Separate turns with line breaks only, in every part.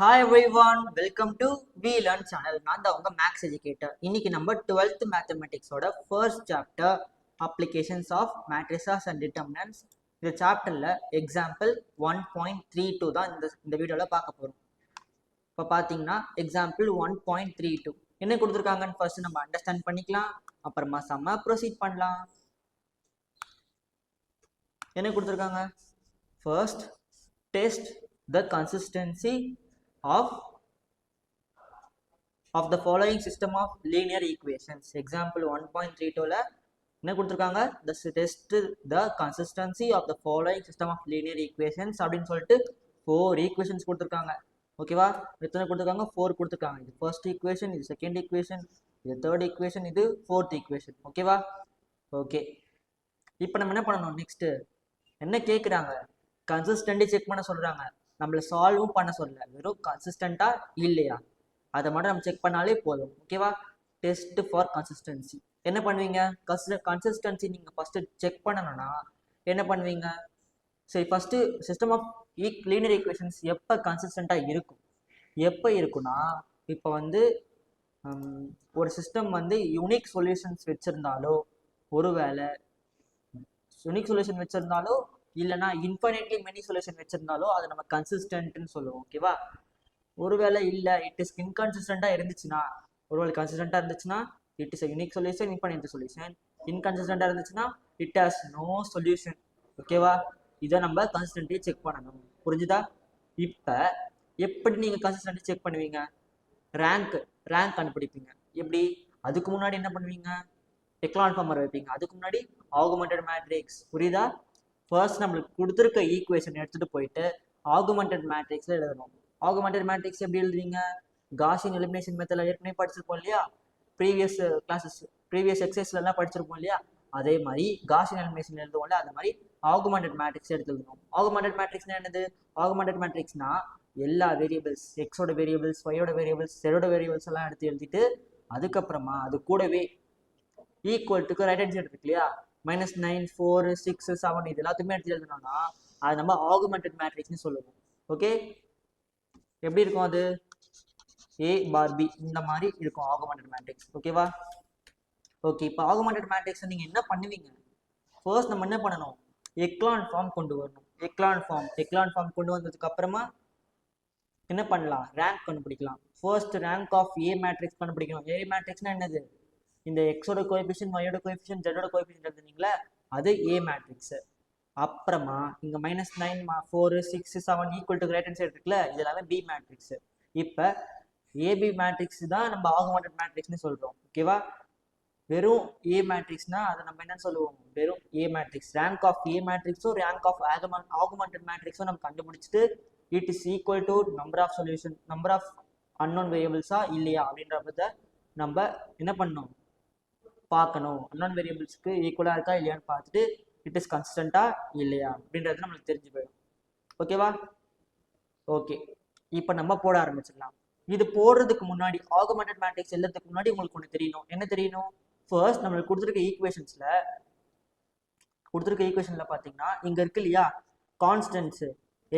Hi everyone welcome to V learn channel நான் தான் உங்கள் மேக்ஸ் எஜுகேட்டர் இன்னைக்கு நம்ம twelfth மேத்தமெட்டிக்ஸோட first chapter applications of matrices and determinants இந்த சாப்டரில் example one point three two தான் இந்த இந்த வீடியோவில் பார்க்க போகிறோம் இப்போ பார்த்தீங்கன்னா example one point three two என்ன கொடுத்துருக்காங்கன்னு ஃபர்ஸ்ட் நம்ம அண்டர்ஸ்டாண்ட் பண்ணிக்கலாம். அப்புறமா செம்ம ப்ரொசீட் பண்ணலாம். என்ன கொடுத்துருக்காங்க? First test the consistency of of the following system of linear equations. Example 1.32 ல என்ன கொடுத்துருக்காங்க? The test the consistency of the following system of linear equations அப்படின்னு சொல்லிட்டு ஃபோர் ஈக்குவேஷன்ஸ் கொடுத்துருக்காங்க. ஓகேவா எத்தனை கொடுத்துருக்காங்க? ஃபோர் கொடுத்துருக்காங்க. இது ஃபர்ஸ்ட் ஈக்குவேஷன் இது செகண்ட் ஈக்குவேஷன் இது தேர்ட் ஈக்குவேஷன் இது ஃபோர்த் ஈக்குவேஷன் ஓகேவா ஓகே இப்போ நம்ம என்ன பண்ணணும்? நெக்ஸ்ட் என்ன கேட்குறாங்க கன்சிஸ்டன்டி செக் பண்ண சொல்றாங்க. நம்மளை சால்வும் பண்ண சொல்லல. வெறும் கன்சிஸ்டண்டா இல்லையா? அதை மட்டும் நம்ம செக் பண்ணாலே போதும். ஓகேவா டெஸ்ட் ஃபார் கன்சிஸ்டன்சி என்ன பண்ணுவீங்க? கன்சிஸ்டன்சி நீங்கள் ஃபஸ்ட்டு செக் பண்ணணும்னா என்ன பண்ணுவீங்க? சரி ஃபஸ்ட்டு சிஸ்டம் ஆஃப் ஈக் லீனியர் ஈக்குவேஷன்ஸ் எப்போ கன்சிஸ்டண்ட்டாக இருக்கும்? எப்போ இருக்குன்னா இப்போ வந்து ஒரு சிஸ்டம் வந்து யூனிக் சொல்யூஷன்ஸ் வச்சுருந்தாலோ ஒருவேளை யூனிக் சொல்யூஷன் வச்சுருந்தாலோ இல்லைனா இன்ஃபைனைட்லி மெனி சொல்யூஷன் வச்சுருந்தாலோ அதை நம்ம கன்சிஸ்டன்ட்னு சொல்லுவோம் ஓகேவா ஒருவேளை இல்லை இட் இஸ் இன்கன்சிஸ்டண்ட்டாக இருந்துச்சுன்னா ஒருவேளை கன்சிஸ்டண்ட்டாக இருந்துச்சுன்னா it is unique solution infinite solution இன்கன்சிஸ்டண்ட்டாக இருந்துச்சுன்னா இட் ஹாஸ் நோ சொல்யூஷன் ஓகேவா இதை நம்ம கன்சிஸ்டன்ட்டி செக் பண்ணணும். புரிஞ்சுதா? இப்போ எப்படி நீங்கள் கன்சிஸ்டன்ட்டி செக் பண்ணுவீங்க? ரேங்க் ரேங்க் கண்டுபிடிப்பீங்க. எப்படி? அதுக்கு முன்னாடி என்ன பண்ணுவீங்க? டெக்லான் ஃபார்மர் வைப்பீங்க அதுக்கு முன்னாடி ஆகுமெண்டட் மேட்ரிக்ஸ் புரியுதா? ஃபர்ஸ்ட் நம்மளுக்கு கொடுத்துருக்க ஈக்குவேஷன் எடுத்துகிட்டு போயிட்டு ஆகுமெண்டட் மேட்ரிக்ஸில் எழுதணும். ஆகுமெண்டட் மேட்ரிக்ஸ் எப்படி எழுதுவீங்க காஷின் எலிமினேஷன் மெத்தடில் ஏற்கனவே படிச்சிருப்போம் இல்லையா? ப்ரீவியஸ் கிளாஸஸ் ப்ரீவியஸ் எக்ஸசைஸ்லலாம் படிச்சிருப்போம் இல்லையா? அதே மாதிரி காஷின் எலிமினேஷன் எழுதுவோம்ல அது மாதிரி ஆகுமெண்டட் மேட்ரிக்ஸ் எடுத்து எழுதணும். ஆகுமெண்டட் மேட்ரிக்ஸ்னா என்னது? ஆகுமெண்டட் மேட்ரிக்ஸ்னா எல்லா வேரியபிள்ஸ் எக்ஸோட வேரியபிள்ஸ் ஒய்யோட வேரியபிள்ஸ் செரோட வேரியபிள்ஸ் எல்லாம் எடுத்து எழுதிட்டு அதுக்கப்புறமா அது கூடவே ஈக்குவல் டுக்கு ரைட் ஹேண்ட் சைடு இருக்கு இல்லையா? Minus nine four six seven இது எல்லாத்தையுமே எடுத்து எழுதணும்னா அது நம்ம ஆகுமெண்டட் மேட்ரிக்ஸ்னு சொல்லுவோம். ஓகே எப்படி இருக்கும் அது? ஏ பார் பி இந்த மாதிரி இருக்கும் ஆகுமெண்டட் மேட்ரிக்ஸ் ஓகேவா ஓகே இப்போ ஆகுமெண்டட் மேட்ரிக்ஸ் நீங்கள் என்ன பண்ணுவீங்க? ஃபர்ஸ்ட் நம்ம என்ன பண்ணணும்? எக்லான் ஃபார்ம் கொண்டு வரணும். எக்லான் ஃபார்ம் எக்லான் ஃபார்ம் கொண்டு வந்ததுக்கு அப்புறமா என்ன பண்ணலாம்? ரேங்க் கண்டுபிடிக்கலாம். First rank of A matrix கண்டுபிடிக்கணும். ஏ மேட்ரிக்ஸ்னா என்னது? இந்த எக்ஸோட கோஎஃபிஷியன் ஒயோட கோஎஃபிஷியன் ஜெட்டோட கோஎஃபிஷியன் எழுதுனீங்களா அது ஏ மேட்ரிக்ஸ் அப்புறமா இங்கே minus nine four six seven equal to right hand side இருக்குல்ல இது எல்லாமே பி மேட்ரிக்ஸ் இப்போ ஏபி மேட்ரிக்ஸ் தான் நம்ம ஆகுமெண்டட் மேட்ரிக்ஸ்னு சொல்கிறோம் ஓகேவா வெறும் ஏ மேட்ரிக்ஸ்னா அதை நம்ம என்ன சொல்லுவோம்? வெறும் A matrix rank of A மேட்ரிக்ஸோ rank of augmented மேட்ரிக்ஸோ நம்ம கண்டுபிடிச்சிட்டு it is equal to number of solution number of unknown வேரியபிள்ஸா இல்லையா அப்படின்றத நம்ம என்ன பண்ணணும்? பார்க்கணும். அன்னோன் வேரியபிள்ஸ்க்கு ஈக்குவலாக இருக்கா இல்லையான்னு பார்த்துட்டு இட் இஸ் கன்சிஸ்டண்டா இல்லையா அப்படின்றது நம்மளுக்கு தெரிஞ்சு போயிடும். ஓகேவா ஓகே இப்போ நம்ம போட ஆரம்பிச்சிடலாம். இது போடுறதுக்கு முன்னாடி ஆகுமெண்டட் மேட்ரிக்ஸ் எழுதுறதுக்கு முன்னாடி உங்களுக்கு ஒன்று தெரியணும். என்ன தெரியணும்? ஃபர்ஸ்ட் நம்மளுக்கு கொடுத்துருக்க ஈக்குவேஷன்ஸில் கொடுத்துருக்க ஈக்குவேஷனில் பார்த்தீங்கன்னா இங்கே இருக்கு இல்லையா? கான்ஸ்டன்ஸு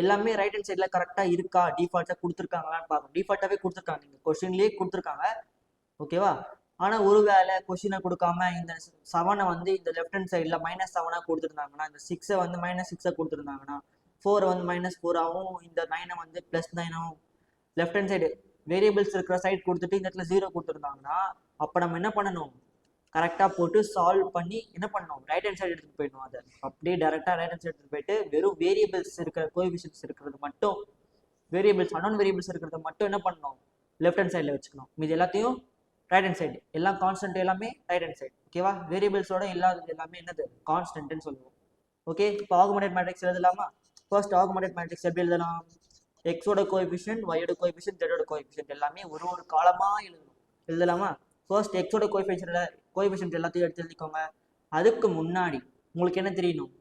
எல்லாமே ரைட் ஹேண்ட் சைடில் கரெக்டாக இருக்கா? டிஃபால்ட்டாக கொடுத்துருக்காங்களான்னு பார்க்கணும். டிஃபால்ட்டாகவே கொடுத்துருக்காங்க. நீங்கள் கொஸ்டின்லேயே கொடுத்துருக்காங்க. ஓகேவா ஆனால் ஒருவேளை கொஷினை கொடுக்காம இந்த செவனை வந்து இந்த லெஃப்ட் ஹேண்ட் சைடில் மைனஸ் செவனாக கொடுத்துருந்தாங்கன்னா இந்த சிக்ஸை வந்து மைனஸ் சிக்ஸை கொடுத்துருந்தாங்கன்னா ஃபோரை வந்து மைனஸ் ஃபோராகவும் இந்த நைனை வந்து ப்ளஸ் நைனாகவும் லெஃப்ட் ஹேண்ட் சைடு வேரியபிள்ஸ் இருக்கிற சைட் கொடுத்துட்டு இந்த இடத்துல ஜீரோ கொடுத்துருந்தாங்கன்னா அப்போ நம்ம என்ன பண்ணணும்? கரெக்டாக போட்டு சால்வ் பண்ணி என்ன பண்ணணும்? ரைட் ஹேண்ட் சைடு எடுத்துகிட்டு போயிடணும் அதை. அப்படியே டேரெக்டாக ரைட் ஹேண்ட் சைடு எடுத்துகிட்டு போயிட்டு வெறும் வேரியபிள்ஸ் இருக்கிற கோஎஃபிஷியன்ஸ் இருக்கிறது மட்டும் வேரியபிள்ஸ் அன்னோன் வேரியபிள்ஸ் இருக்கிறத மட்டும் என்ன பண்ணணும்? லெஃப்ட் ஹேண்ட் சைடில் வச்சுக்கணும். மீது எல்லாத்தையும் ரைட் ஹேண்ட் சைடு எல்லாம் கான்ஸ்டன்ட் எல்லாமே ரைட் ஹேண்ட் சைடு ஓகேவா வேரியபிள்ஸோட இல்லாதது எல்லாமே என்னது? கான்ஸ்டன்ட்னு சொல்லுவோம். ஓகே இப்போ ஆகுமெண்டட் மேட்ரிக்ஸ் எழுதலாமா? ஃபர்ஸ்ட் ஆகுமெண்டட் மேட்ரிக்ஸ் எப்படி எழுதலாம்? எக்ஸோட கோஎஃபிஷியன்ட் ஒயோட கோஎஃபிஷியன்ட் ஜெடோட கோஎஃபிஷியன்ட் எல்லாமே ஒரு ஒரு காலமாக எழுதணும். எழுதலாமா? ஃபர்ஸ்ட் எக்ஸோட கோஎஃபிஷியன்ட் கோஎஃபிஷியன்ட் எல்லாத்தையும் எடுத்து எழுதிக்கோங்க. அதுக்கு முன்னாடி உங்களுக்கு என்ன தெரியணும்?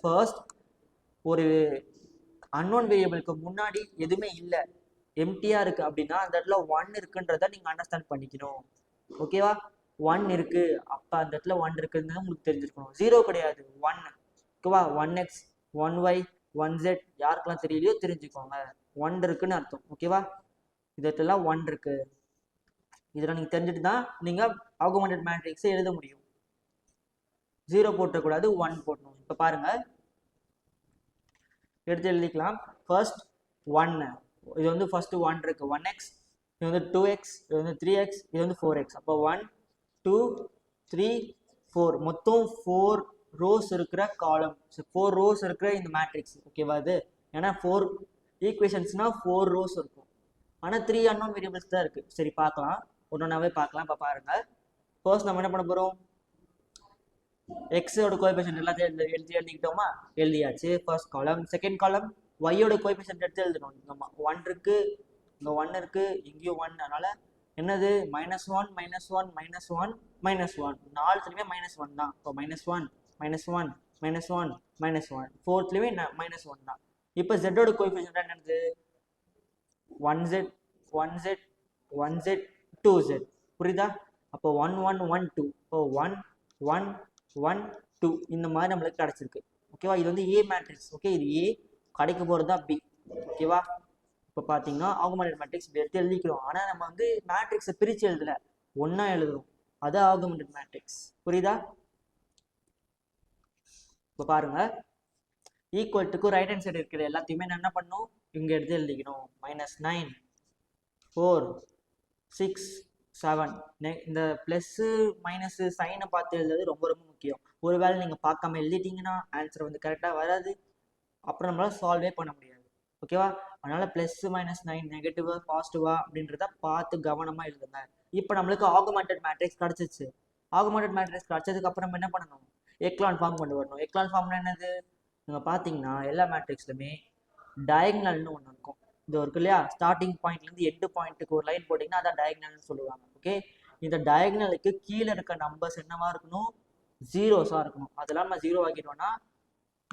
ஃபர்ஸ்ட் ஒரு அன்னோன் வேரியபிளுக்கு முன்னாடி எதுவுமே இல்லை. எம்டியா இருக்கு அப்படின்னா அந்த இடத்துல ஒன் இருக்குன்றத நீங்க அண்டர்ஸ்டாண்ட் பண்ணிக்கணும். ஓகேவா ஒன் இருக்கு. அப்ப அந்த இடத்துல ஒன் இருக்குன்னு உங்களுக்கு தெரிஞ்சிருக்கணும். ஜீரோ கிடையாது. ஒன் ஓகேவா one x one y one z யாருக்கெல்லாம் தெரியலையோ தெரிஞ்சுக்கோங்க. ஒன் இருக்குன்னு அர்த்தம். ஓகேவா இதெல்லாம் ஒன் இருக்கு. இதில் நீங்கள் தெரிஞ்சுட்டு தான் நீங்கள் ஆகுமெண்டட் மேட்ரிக்ஸை எழுத முடியும். ஜீரோ போட்டக்கூடாது ஒன் போடணும். இப்போ பாருங்கள் எடுத்து எழுதிக்கலாம். ஃபர்ஸ்ட் ஒன்னு இது வந்து ஃபர்ஸ்ட் ஒன் இருக்கு. ஒன் எக்ஸ் இது வந்து டூ எக்ஸ் இது வந்து த்ரீ எக்ஸ் இது வந்து ஃபோர் எக்ஸ் அப்போ ஒன் டூ த்ரீ ஃபோர் மொத்தம் ஃபோர் ரோஸ் இருக்கிற காலம் ஃபோர் ரோஸ் இருக்கிற இந்த மேட்ரிக்ஸ் ஓகேவா இது? ஏன்னா ஃபோர் ஈக்குவேஷன்ஸ்னால் ஃபோர் ரோஸ் இருக்கும். ஆனால் த்ரீ அன்னோன் வேரியபிள்ஸ் தான் இருக்குது சரி பார்க்கலாம். ஒன்றொன்னாவே பார்க்கலாம். இப்போ பாருங்கள் ஃபர்ஸ்ட் நம்ம என்ன பண்ண போகிறோம் எக்ஸோட கோஎஃபிஷியன்ட் எல்லாத்தையும் எழுதி எழுதிக்கிட்டோமா? எழுதியாச்சு. ஃபர்ஸ்ட் காலம் செகண்ட் காலம் ஒய்யோட கோஎஃபிஷியன்ட் எடுத்து எழுதணும். இங்கே ஒன் இருக்கு இங்கே ஒன் இருக்கு இங்கேயும் ஒன் அதனால என்னது? Minus one minus one minus one minus one நாலுத்துலையுமே minus one தான். இப்போ minus one minus one minus one minus one ஃபோர்த்லேயுமே minus one தான். இப்போ ஜெட்டோட கோஎஃபிஷியன்ட் என்னது? One z one z one z two z புரியுதா? அப்போ ஒன் ஒன் ஒன் டூ இப்போ one one one two இந்த மாதிரி நம்மளுக்கு கிடச்சிருக்கு. ஓகேவா இது வந்து ஏ மேட்ரிக்ஸ் ஓகே இது ஏ கிடைக்க போகிறது தான் பி ஓகேவா இப்போ பார்த்தீங்கன்னா ஆகுமெண்டட் மேட்ரிக்ஸ் எடுத்து எழுதிக்கிறோம். ஆனால் நம்ம வந்து மேட்ரிக்ஸை பிரித்து எழுதலை. ஒன்றா எழுதுறோம். அது ஆகுமெண்டட் மேட்ரிக்ஸ் புரியுதா? இப்போ பாருங்கள் ஈக்குவல்ட்டுக்கு ரைட் ஹேண்ட் சைடு இருக்கிற எல்லாத்தையுமே நான் என்ன பண்ணும்? இங்கே எடுத்து எழுதிக்கணும். Minus nine four six seven இந்த ப்ளஸ்ஸு மைனஸு சைனை பார்த்து எழுதுறது ரொம்ப ரொம்ப முக்கியம். ஒருவேளை நீங்கள் பார்க்காம எழுதிட்டீங்கன்னா ஆன்சர் வந்து கரெக்டாக வராது. அப்புறம் நம்மளால் சால்வே பண்ண முடியாது. ஓகேவா அதனால ப்ளஸ் மைனஸ் நைன் நெகட்டிவா பாசிட்டிவா அப்படின்றத பார்த்து கவனமாக எழுதுங்க. இப்போ நம்மளுக்கு ஆகுமெண்டட் மேட்ரிக்ஸ் கிடச்சிச்சு. ஆகுமெண்டட் மேட்ரிக்ஸ் கிடச்சதுக்கு அப்புறம் என்ன பண்ணணும்? எக்லான் ஃபார்ம் கொண்டு வரணும். எக்லான் ஃபார்ம்னா என்னது? நீங்கள் பார்த்தீங்கன்னா எல்லா மேட்ரிக்ஸ்லுமே டயக்னல்னு ஒன்று இருக்கும். இது இருக்கு இல்லையா? ஸ்டார்டிங் பாயிண்ட்லேருந்து எண்டு பாயிண்ட்டுக்கு ஒரு லைன் போட்டிங்கன்னா அதான் டயக்னல்னு சொல்லுவாங்க. ஓகே இந்த டயக்னலுக்கு கீழே இருக்க நம்பர்ஸ் என்னவா இருக்கணும்? ஜீரோஸாக இருக்கணும். அதெல்லாம் நம்ம ஜீரோ ஆக்கிட்டோம்னா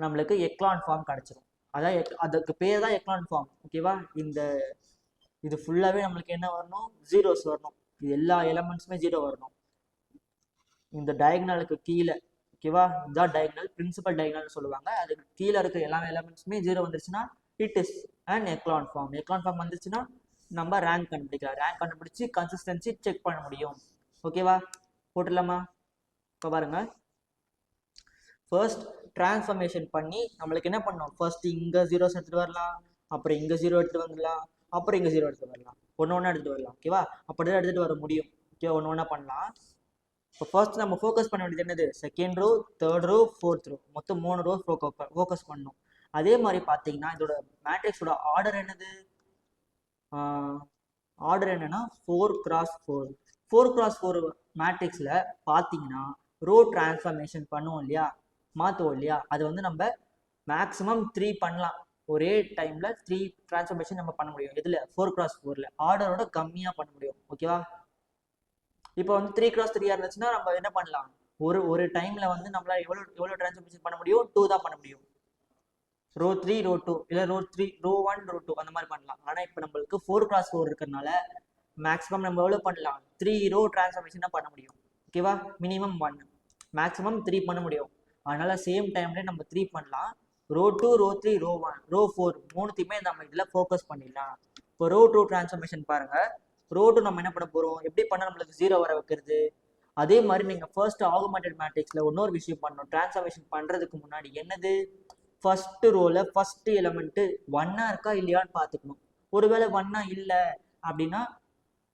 நம்மளுக்கு எக்லான் ஃபார்ம் கிடச்சிரும். அதான் எக் அதுக்கு பேர் தான் எக்லான் ஃபார்ம் ஓகேவா இந்த இது ஃபுல்லாகவே நம்மளுக்கு என்ன வரணும்? ஜீரோஸ் வரணும். இது எல்லா எலமெண்ட்ஸுமே ஜீரோ வரணும். இந்த டயக்னலுக்கு கீழே ஓகேவா இதுதான் டயக்னல் பிரின்சிபல் டயக்னல்னு சொல்லுவாங்க. அதுக்கு கீழே இருக்கிற எல்லா எலமெண்ட்ஸுமே ஜீரோ வந்துருச்சுன்னா it is and echelon form echelon form வந்துச்சுன்னா நம்ம ரேங்க் கண்டுபிடிக்கலாம். ரேங்க் கண்டுபிடிச்சி கன்சிஸ்டன்சி செக் பண்ண முடியும். ஓகேவா போட்டுடலாமா? இப்போ பாருங்க. ஃபர்ஸ்ட் டிரான்ஸ்ஃபர்மேஷன் பண்ணி நம்மளுக்கு என்ன பண்ணோம் ஃபர்ஸ்ட் இங்கே ஜீரோஸ் எடுத்துகிட்டு வரலாம் அப்புறம் இங்கே ஜீரோ எடுத்துகிட்டு வந்துடலாம் அப்புறம் இங்கே ஜீரோ எடுத்துகிட்டு வரலாம். ஒன்று ஒன்றா எடுத்துகிட்டு வரலாம் ஓகேவா அப்படி தான் எடுத்துகிட்டு வர முடியும் ஓகே ஒன்று ஒன்றா பண்ணலாம். இப்போ ஃபர்ஸ்ட் நம்ம ஃபோக்கஸ் பண்ண வேண்டியது என்னது? Second row third row fourth row மொத்தம் மூணு ரோ ஃபோக்கஸ் பண்ணணும். அதே மாதிரி பார்த்தீங்கன்னா இதோட மேட்ரிக்ஸோட ஆர்டர் என்னது? ஆர்டர் என்னன்னா four cross four four cross four மேட்ரிக்ஸில் பார்த்தீங்கன்னா ரோ டிரான்ஸ்ஃபர்மேஷன் பண்ணுவோம் இல்லையா? மாற்றுவோம் இல்லையா? அது வந்து நம்ம மேக்ஸிமம் த்ரீ பண்ணலாம். ஒரே டைமில் த்ரீ டிரான்ஸ்ஃபர்மேஷன் நம்ம பண்ண முடியும். இதில் ஃபோர் கிராஸ் ஃபோரில் ஆர்டரோட கம்மியாக பண்ண முடியும். ஓகேவா இப்போ வந்து த்ரீ கிராஸ் த்ரீயாக இருந்துச்சுன்னா நம்ம என்ன பண்ணலாம்? ஒரு ஒரு டைமில் வந்து நம்மளால் எவ்வளோ எவ்வளோ டிரான்ஸ்ஃபர்மேஷன் பண்ண முடியும்? டூ தான் பண்ண முடியும். ரோ த்ரீ ரோ டூ இல்லை row three row one row two அந்த மாதிரி பண்ணலாம். ஆனால் இப்போ நம்மளுக்கு ஃபோர் கிராஸ் ஃபோர் இருக்கிறனால மேக்ஸிமம் நம்ம எவ்வளோ பண்ணலாம்? த்ரீ ரோ டிரான்ஸ்ஃபர்மேஷன் தான் பண்ண முடியும். ஓகேவா மினிமம் ஒன் மேக்ஸிமம் த்ரீ பண்ண முடியும். அதனால சேம் டைம்லேயே நம்ம த்ரீ பண்ணலாம். Row two row three row one row four மூணுத்தையுமே நம்ம இதில் ஃபோக்கஸ் பண்ணிடலாம். இப்போ ரோ டூ டிரான்ஸ்ஃபர்மேஷன் பாருங்க. ரோ டூ நம்ம என்ன பண்ண போகிறோம் எப்படி பண்ணால் நம்மளுக்கு ஜீரோ வர வைக்கிறது? அதே மாதிரி நீங்கள் ஃபர்ஸ்ட் ஆகுமெண்டட் மேட்ரிக்ஸில் இன்னொரு விஷயம் பண்ணணும். டிரான்ஸ்ஃபர்மேஷன் பண்ணுறதுக்கு முன்னாடி என்னது? ஃபர்ஸ்ட் ரோவில் ஃபர்ஸ்ட் எலமெண்ட்டு ஒன்னாக இருக்கா இல்லையான்னு பார்த்துக்கணும். ஒருவேளை ஒன்னா இல்லை அப்படின்னா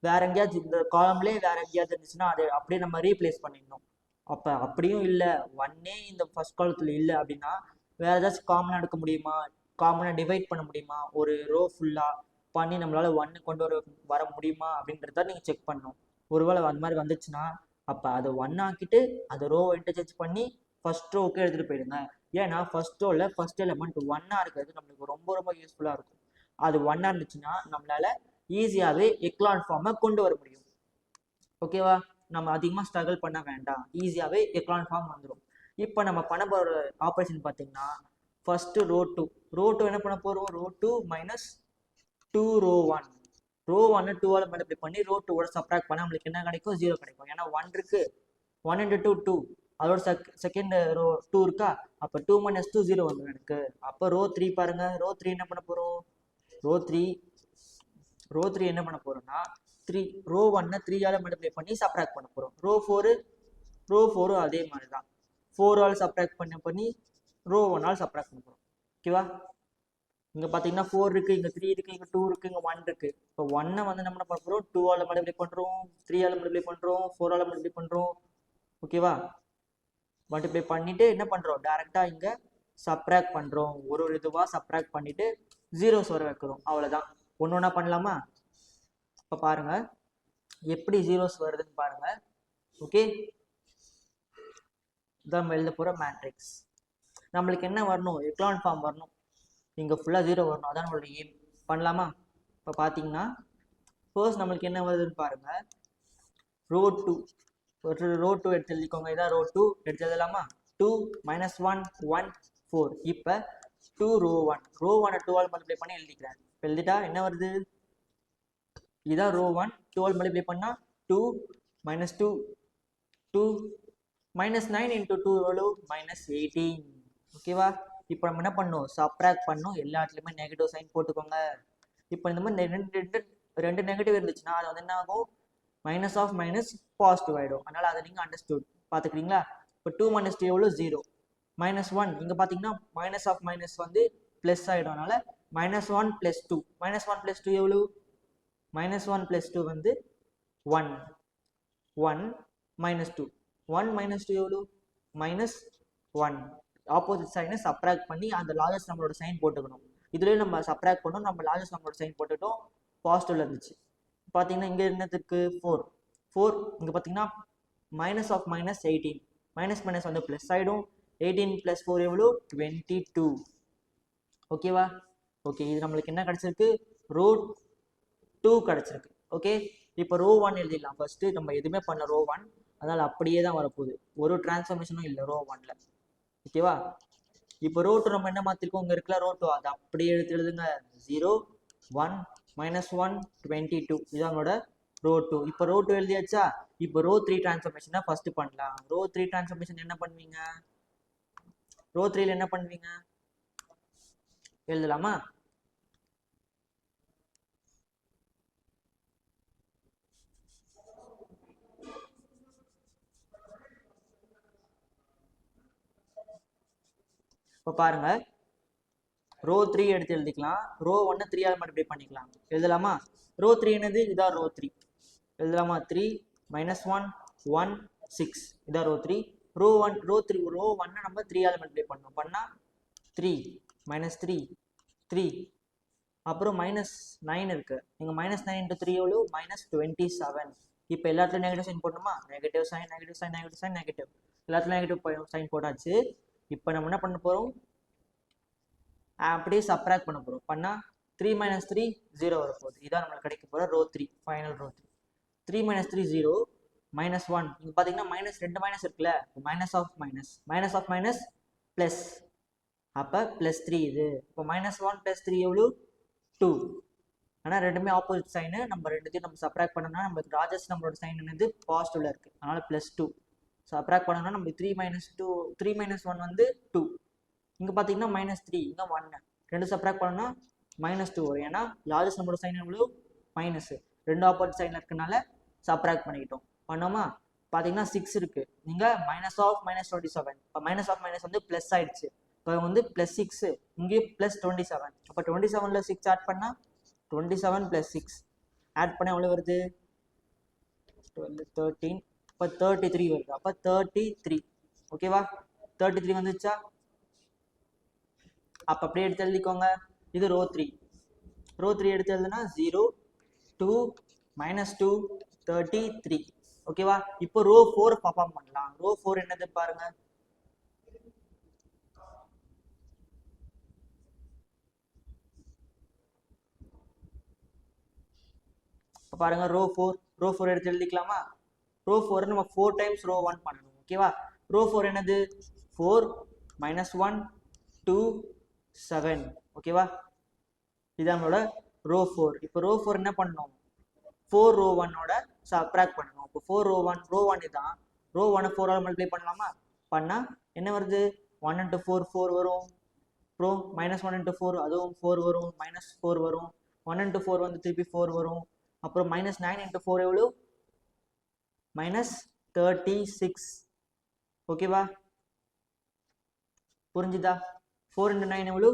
வேற எங்கேயாவது இந்த காலம்லேயே வேற எங்கேயாவது இருந்துச்சுன்னா அதை அப்படியே நம்ம ரீப்ளேஸ் பண்ணிடணும். அப்போ அப்படியும் இல்லை. ஒன்னே இந்த ஃபர்ஸ்ட் காலத்தில் இல்லை அப்படின்னா வேறு ஏதாச்சும் காமனாக எடுக்க முடியுமா? காமனாக டிவைட் பண்ண முடியுமா? ஒரு ரோ ஃபுல்லாக பண்ணி நம்மளால் ஒன்று கொண்டு வர வர முடியுமா? அப்படின்றத நீங்கள் செக் பண்ணணும். ஒருவேளை அந்த மாதிரி வந்துச்சுன்னா அப்போ அதை ஒன் ஆக்கிட்டு அதை ரோ இன்டர்சேஞ்ச் பண்ணி ஃபர்ஸ்ட் ரோவுக்கு எடுத்துகிட்டு போயிடுங்க. ஏன்னா ஃபர்ஸ்ட் ரோவில் ஃபஸ்ட் எலமெண்ட் ஒன்னாக இருக்கிறது நம்மளுக்கு ரொம்ப ரொம்ப யூஸ்ஃபுல்லாக இருக்கும். அது ஒன்னாக இருந்துச்சுன்னா நம்மளால ஈஸியாகவே எக்லான் ஃபார்மை கொண்டு வர முடியும். ஓகேவா நம்ம அதிகமாக ஸ்ட்ரகிள் பண்ண வேண்டாம். ஈஸியாகவே எக்லான் ஃபார்ம் வந்துடும் இப்போ நம்ம பண்ண போகிற ஆப்ரேஷன் பார்த்தீங்கன்னா first row two row two என்ன பண்ண போகிறோம் row two minus two row one row ஒன்னு டூவால் மல்டிப்ளை பண்ணி ரோ டூவோட சப்ராக்ட் பண்ணால் நம்மளுக்கு என்ன கிடைக்கும்? ஜீரோ கிடைக்கும். ஏன்னா ஒன் இருக்கு. ஒன் இன்ட்டு டூ டூ அதோட செக் செகண்ட் ரோ டூ இருக்கா? அப்போ டூ மைனஸ் டூ ஜீரோ வந்துடும் எனக்கு. அப்போ ரோ த்ரீ பாருங்க. ரோ த்ரீ என்ன பண்ண போகிறோம் ரோ த்ரீ ரோ த்ரீ என்ன பண்ண போகிறோம்னா த்ரீ ரோ ஒன்னை த்ரீயால் மல்டிப்ளை பண்ணி சப்ராக்ட் பண்ண போகிறோம் ரோ ஃபோரு ரோ ஃபோரும் அதே மாதிரி தான் ஃபோரால் சப்ராக்ட் பண்ண பண்ணி ரோ ஒன்னால் சப்ராக்ட் பண்ண போகிறோம் ஓகேவா இங்கே பார்த்தீங்கன்னா ஃபோர் இருக்குது இங்கே த்ரீ இருக்குது இங்கே டூ இருக்குது இங்கே ஒன் இருக்குது இப்போ ஒன்னை வந்து நம்ம என்ன பண்ண போகிறோம் டூவால் மல்டிப்ளை பண்ணுறோம் த்ரீயால் மல்டிப்ளை பண்ணுறோம் ஃபோரால் மல்டிப்ளை பண்ணுறோம் ஓகேவா மல்டிப்ளை பண்ணிவிட்டு என்ன பண்ணுறோம் டேரெக்டாக இங்கே சப்ராக்ட் பண்ணுறோம் ஒரு ஒரு இதுவாக சப்ராக்ட் பண்ணிவிட்டு ஜீரோஸ் வர வைக்கிறோம். அவ்வளோதான் ஒன்று ஒன்றா பண்ணலாமா? இப்போ பாருங்க. எப்படி ஜீரோஸ் வருதுன்னு பாருங்க. ஓகே இதான் நம்ம எழுத போகிற மேட்ரிக்ஸ் நம்மளுக்கு என்ன வரணும்? எக்லான் ஃபார்ம் வரணும். இங்கே ஃபுல்லாக ஜீரோ வரணும். அதான் நம்மளோட எய்ம் பண்ணலாமா? இப்போ பார்த்தீங்கன்னா ஃபர்ஸ்ட் நம்மளுக்கு என்ன வருதுன்னு பாருங்க. ரோ டூ ஒரு ரோ டூ எடுத்து எழுதிக்கோங்க. இதான் ரோ டூ எடுத்து எழுதலாமா? Two minus one one four இப்போ டூ ரோ ஒன் ரோ ஒனை டூவால் மல்டிப்ளை பண்ணி எழுதிக்கிறேன். இப்போ எழுதிட்டா என்ன வருது? இதான் ரோ ஒன் டுவெல் மல்டிப்ளை பண்ணால் two minus two two minus nine into two எவ்வளோ மைனஸ் எயிட்டீன் ஓகேவா இப்போ நம்ம என்ன பண்ணணும்? சப்ராக்ட் பண்ணணும். எல்லா இடத்துலையுமே நெகட்டிவ் சைன் போட்டுக்கோங்க. இப்போ இந்த மாதிரி ரெண்டு ரெண்டு ரெண்டு நெகட்டிவ் இருந்துச்சுன்னா அது வந்து என்ன ஆகும் மைனஸ் ஆஃப் மைனஸ் பாசிட்டிவ் ஆகிடும் அதனால் அதை நீங்கள் அண்டர்ஸ்டூட் பார்த்துக்கிறீங்களா? இப்போ டூ மைனஸ் டூ எவ்வளோ ஜீரோ மைனஸ் ஒன் இங்கே பார்த்தீங்கன்னா மைனஸ் ஆஃப் மைனஸ் வந்து ப்ளஸ் ஆகிடும் அதனால் minus one plus two minus one plus two எவ்வளோ மைனஸ் ஒன் ப்ளஸ் டூ வந்து one one minus two one minus two எவ்வளோ மைனஸ் ஒன் ஆப்போசிட் சைனை சப்ராக்ட் பண்ணி அந்த லார்ஜஸ்ட் நம்மளோட சைன் போட்டுக்கணும். இதுலேயும் நம்ம சப்ராக்ட் பண்ணோம். நம்ம லார்ஜஸ்ட் நம்மளோட சைன் போட்டுட்டோம். பாசிட்டிவ்ல இருந்துச்சு. பார்த்தீங்கன்னா இங்கே என்னதுக்கு ஃபோர் ஃபோர் இங்கே பார்த்தீங்கன்னா minus of minus eighteen minus minus வந்து ப்ளஸ் ஆகிடும் எயிட்டீன் ப்ளஸ் ஃபோர் எவ்வளோ டுவெண்ட்டி டூ ஓகேவா ஓகே இது நம்மளுக்கு என்ன கிடச்சிருக்கு? ரூட் டூ கிடச்சிருக்கு. ஓகே இப்போ ரோ ஒன் எழுதிடலாம். ஃபர்ஸ்ட்டு நம்ம எதுவுமே பண்ண ரோ ஒன் அதனால் அப்படியே தான் வரப்போகுது. ஒரு டிரான்ஸ்ஃபர்மேஷனும் இல்லை ரோ ஒன்ல ஓகேவா இப்போ ரோ டூ நம்ம என்ன மாற்றிருக்கோம் இங்கே இருக்கல ரோ டூ அதை அப்படியே எடுத்து எழுதுங்க. Zero one minus one twenty two இதான் நம்மளோட ரோ டூ இப்போ ரோ டூ எழுதியாச்சா? இப்போ ரோ த்ரீ டிரான்ஸ்ஃபர்மேஷனை ஃபர்ஸ்ட் பண்ணலாம். ரோ த்ரீ டிரான்ஸ்ஃபர்மேஷன் என்ன பண்ணுவீங்க? ரோ த்ரீல என்ன பண்ணுவீங்க? எழுதலாமா? இப்போ பாருங்க. ரோ த்ரீ எடுத்து எழுதிக்கலாம். ரோ ஒன்று த்ரீயால் மல்டிப்ளை பண்ணிக்கலாம். எழுதலாமா? ரோ த்ரீ என்னது? இதான் ரோ த்ரீ எழுதலாமா? Three minus one one six இதான் row three row one row three row ஒன்னை நம்ம த்ரீயால் மல்டிப்ளை பண்ணோம். பண்ணால் த்ரீ மைனஸ் த்ரீ த்ரீ அப்புறம் மைனஸ் நைன் இருக்குது நீங்கள் மைனஸ் நைன் இன்ட்டு த்ரீ எவ்வளோ மைனஸ் டுவெண்ட்டி செவன் இப்போ எல்லாத்துலையும் நெகட்டிவ் சைன் போடணுமா? Negative sign negative sign negative sign negative எல்லாத்துலையும் நெகட்டிவ் சைன் போட்டாச்சு. இப்போ நம்ம என்ன பண்ண போகிறோம் அப்படியே சப்ராக்ட் பண்ண போகிறோம் பண்ணால் த்ரீ மைனஸ் த்ரீ ஜீரோ வரப்போகுது இதான் நம்மளுக்கு கிடைக்க போகிற row three final row three three minus three zero minus one இங்கே பார்த்தீங்கன்னா மைனஸ் ரெண்டு மைனஸ் இருக்குல்ல? Minus of minus minus of minus plus அப்போ ப்ளஸ் த்ரீ இது. இப்போ மைனஸ் ஒன் ப்ளஸ் த்ரீ எவ்வளோ டூ ஆனால் ரெண்டுமே ஆப்போசிட் சைனு நம்ம ரெண்டுத்தையும் நம்ம சப்ராக்ட் பண்ணோம்னா நம்மளுக்கு ராஜஸ் நம்மளோட சைன் என்னது? பாசிட்டிவில் இருக்குது அதனால் ப்ளஸ் டூ சப்ராக்ட் பண்ணோம்னா நம்ம three minus two three minus one வந்து டூ இங்கே பார்த்தீங்கன்னா மைனஸ் த்ரீ இங்கே ஒன்று ரெண்டு சப்ராக் பண்ணோம்னா மைனஸ் டூ வரும். ஏன்னா லார்ஜஸ்ட் நம்மளோட சைன் எவ்வளோ மைனஸ் ரெண்டு ஆப்போசிட் சைனில் இருக்கனால சப்ராக் பண்ணிக்கிட்டோம். பண்ணோமா? பார்த்தீங்கன்னா சிக்ஸ் இருக்குது நீங்கள் minus of minus twenty seven இப்போ மைனஸ் ஆஃப் மைனஸ் வந்து ப்ளஸ் ஆயிடுச்சு. இப்போ வந்து ப்ளஸ் சிக்ஸு இங்கேயும் ப்ளஸ் டுவெண்ட்டி செவன் அப்போ டுவெண்ட்டி செவனில் சிக்ஸ் ஆட் பண்ணால் twenty seven plus six add பண்ண எவ்வளோ வருது? டுவெல் தேர்ட்டீன் அப்போ தேர்ட்டி த்ரீ வருது. அப்போ தேர்ட்டி த்ரீ ஓகேவா தேர்ட்டி த்ரீ வந்துச்சா அப்போ அப்படியே எடுத்து எழுதிக்கோங்க. இது ரோ த்ரீ ரோ த்ரீ எடுத்து எழுதுனா zero two minus two thirty three ஓகேவா இப்போ ரோ ஃபோர் பர்ஃபார்ம் பண்ணலாம். ரோ ஃபோர் என்னது பாருங்க. இப்போ பாருங்க ரோ ஃபோர் ரோ ஃபோர் எடுத்து எழுதிக்கலாமா? ரோ ஃபோர் நம்ம ஃபோர் டைம்ஸ் ரோ ஒன் பண்ணணும் ஓகேவா ரோ ஃபோர் என்னது? Four minus one two seven ஓகேவா இது நம்மளோட ரோ ஃபோர் இப்போ ரோ ஃபோர் என்ன பண்ணணும்? ஃபோர் ரோ ஒன்னோட சப்ராக்ட் பண்ணணும். இப்போ four row one row one இதுதான் ரோ ஒன்னை ஃபோரால் மல்டிப்ளை பண்ணலாமா? பண்ணால் என்ன வருது? ஒன் இன்ட்டு ஃபோர் ஃபோர் வரும். அப்புறம் மைனஸ் ஒன் இன்ட்டு ஃபோர் அதுவும் ஃபோர் வரும். மைனஸ் ஃபோர் வரும். ஒன் இன்ட்டு ஃபோர் வந்து திருப்பி ஃபோர் வரும். அப்புறம் மைனஸ் நைன் இன்ட்டு ஃபோர் எவ்வளோ மைனஸ் தேர்ட்டி சிக்ஸ் ஓகேவா புரிஞ்சுதா? ஃபோர் இன்ட்டு நைன் எவ்வளோ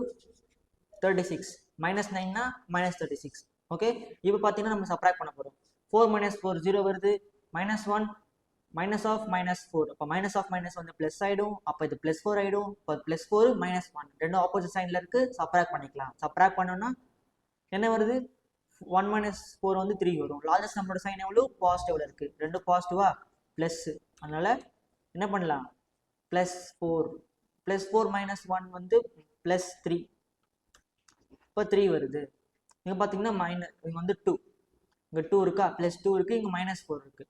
தேர்ட்டி சிக்ஸ் மைனஸ் நைன்னா மைனஸ் தேர்ட்டி சிக்ஸ் ஓகே இப்போ பார்த்தீங்கன்னா நம்ம சப்ராக்ட் பண்ண போகிறோம் ஃபோர் மைனஸ் ஃபோர் ஜீரோ வருது. Minus one minus of minus four அப்போ மைனஸ் ஆஃப் மைனஸ் வந்து ப்ளஸ் ஆகிடும் அப்போ இது ப்ளஸ் ஃபோர் ஆகிடும் இப்போ ப்ளஸ் ஃபோர் மைனஸ் ஒன் ரெண்டும் ஆப்போசிட் சைனில் இருக்குது சப்ராக்ட் பண்ணிக்கலாம். சப்ராக்ட் பண்ணோன்னா என்ன வருது? ஒன் மைனஸ் ஃபோர் வந்து த்ரீ வரும். லார்ஜஸ்ட் நம்பரோட சைன் எவ்வளோ பாசிட்டிவில் இருக்குது ரெண்டும் பாசிட்டிவா ப்ளஸ்ஸு அதனால் என்ன பண்ணலாம்? Plus four plus four minus one வந்து ப்ளஸ் த்ரீ இப்போ த்ரீ வருது. இங்கே பார்த்தீங்கன்னா மைனஸ் இங்கே வந்து டூ இங்கே டூ இருக்கா? ப்ளஸ் டூ இருக்குது இங்கே மைனஸ் ஃபோர் இருக்குது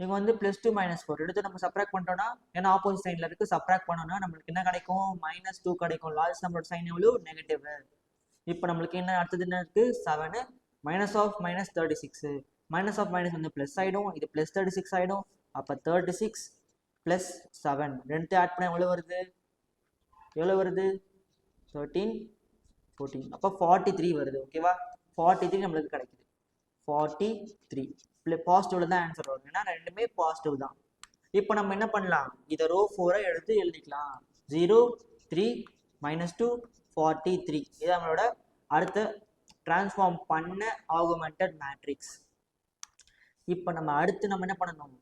இங்கே வந்து ப்ளஸ் டூ மைனஸ் ஃபோர் எடுத்து நம்ம சப்ராக்ட் பண்ணிட்டோம்னா ஏன்னா ஆப்போசிட் சைனில் இருக்குது சப்ராக்ட் பண்ணோம்னா நம்மளுக்கு என்ன கிடைக்கும்? மைனஸ் டூ கிடைக்கும். லார்ஜ் நம்பரோட சைன் எவ்வளோ நெகட்டிவ் இப்போ நம்மளுக்கு என்ன அடுத்தது என்ன இருக்குது seven minus of minus thirty six minus of minus வந்து ப்ளஸ் ஆகிடும் இது ப்ளஸ் தேர்ட்டி சிக்ஸ் ஆகிடும் அப்போ தேர்ட்டி சிக்ஸ் ப்ளஸ் செவன் ரெண்டு ஆட் பண்ண எவ்வளோ வருது? எவ்வளோ வருது? தேர்ட்டீன் ஃபோர்டீன் அப்போ ஃபார்ட்டி த்ரீ வருது. ஓகேவா ஃபார்ட்டி த்ரீ நம்மளுக்கு கிடைக்குது. ஃபார்ட்டி த்ரீ பாசிட்டிவ்ல தான் ஆன்சர் வரும். ஏன்னா ரெண்டுமே பாசிட்டிவ் தான். இப்போ நம்ம என்ன பண்ணலாம்? இதை ரோ ஃபோரை எடுத்து எழுதிக்கலாம். Zero three minus two forty three இது நம்மளோட அடுத்த டிரான்ஸ்ஃபார்ம் பண்ண ஆகுமெண்டட் மேட்ரிக்ஸ் இப்போ நம்ம அடுத்து நம்ம என்ன பண்ணணும்?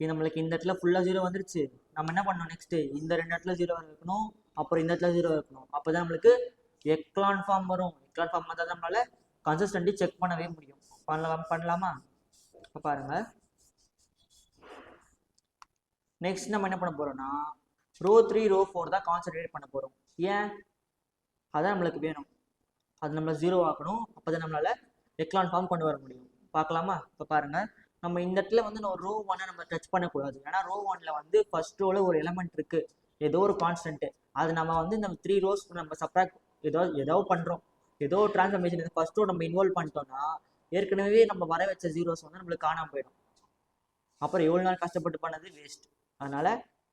இது நம்மளுக்கு இந்த இடத்துல ஃபுல்லாக ஜீரோ வந்துருச்சு. நம்ம என்ன பண்ணணும் நெக்ஸ்ட்டு இந்த ரெண்டு இடத்துல ஜீரோ இருக்கணும் அப்புறம் இந்த இடத்துல ஜீரோ இருக்கணும். அப்போ தான் நம்மளுக்கு எக்லான் ஃபார்ம் வரும். எக்லான் ஃபார்ம் வந்தால் தான் நம்மளால செக் பண்ணவே முடியும். பண்ணலாம் பண்ணலாமா? இப்போ பாருங்கள் நெக்ஸ்ட் நம்ம என்ன பண்ண போகிறோம்னா ரோ த்ரீ ரோ ஃபோர் தான் கான்சென்ட்ரேட் பண்ண போகிறோம் ஏன்? அதான் நம்மளுக்கு வேணும். அது நம்மள ஜீரோ ஆக்கணும். அப்போ தான் நம்மளால எக்லான் ஃபார்ம் கொண்டு வர முடியும். பார்க்கலாமா? இப்போ பாருங்க. நம்ம இந்த இடத்துல வந்து நம்ம ரோ ஒன்னை நம்ம டச் பண்ணக்கூடாது. ஏன்னா ரோ ஒன்ல வந்து ஃபர்ஸ்ட் ரோல ஒரு எலமெண்ட் இருக்கு. ஏதோ ஒரு கான்ஸ்டன்ட் அது நம்ம வந்து இந்த த்ரீ ரோஸ் நம்ம சப்ராக்ட் ஏதோ ஏதோ பண்றோம். ஏதோ டிரான்ஸ்ஃபர்மேஷன் ஃபர்ஸ்ட் ரோ நம்ம இன்வால்வ் பண்ணிட்டோம்னா ஏற்கனவே நம்ம வர வச்ச ஜீரோஸ் வந்து நம்மளுக்கு காணாம போயிடும். அப்புறம் எவ்வளோ நாள் கஷ்டப்பட்டு பண்ணது? வேஸ்ட் அதனால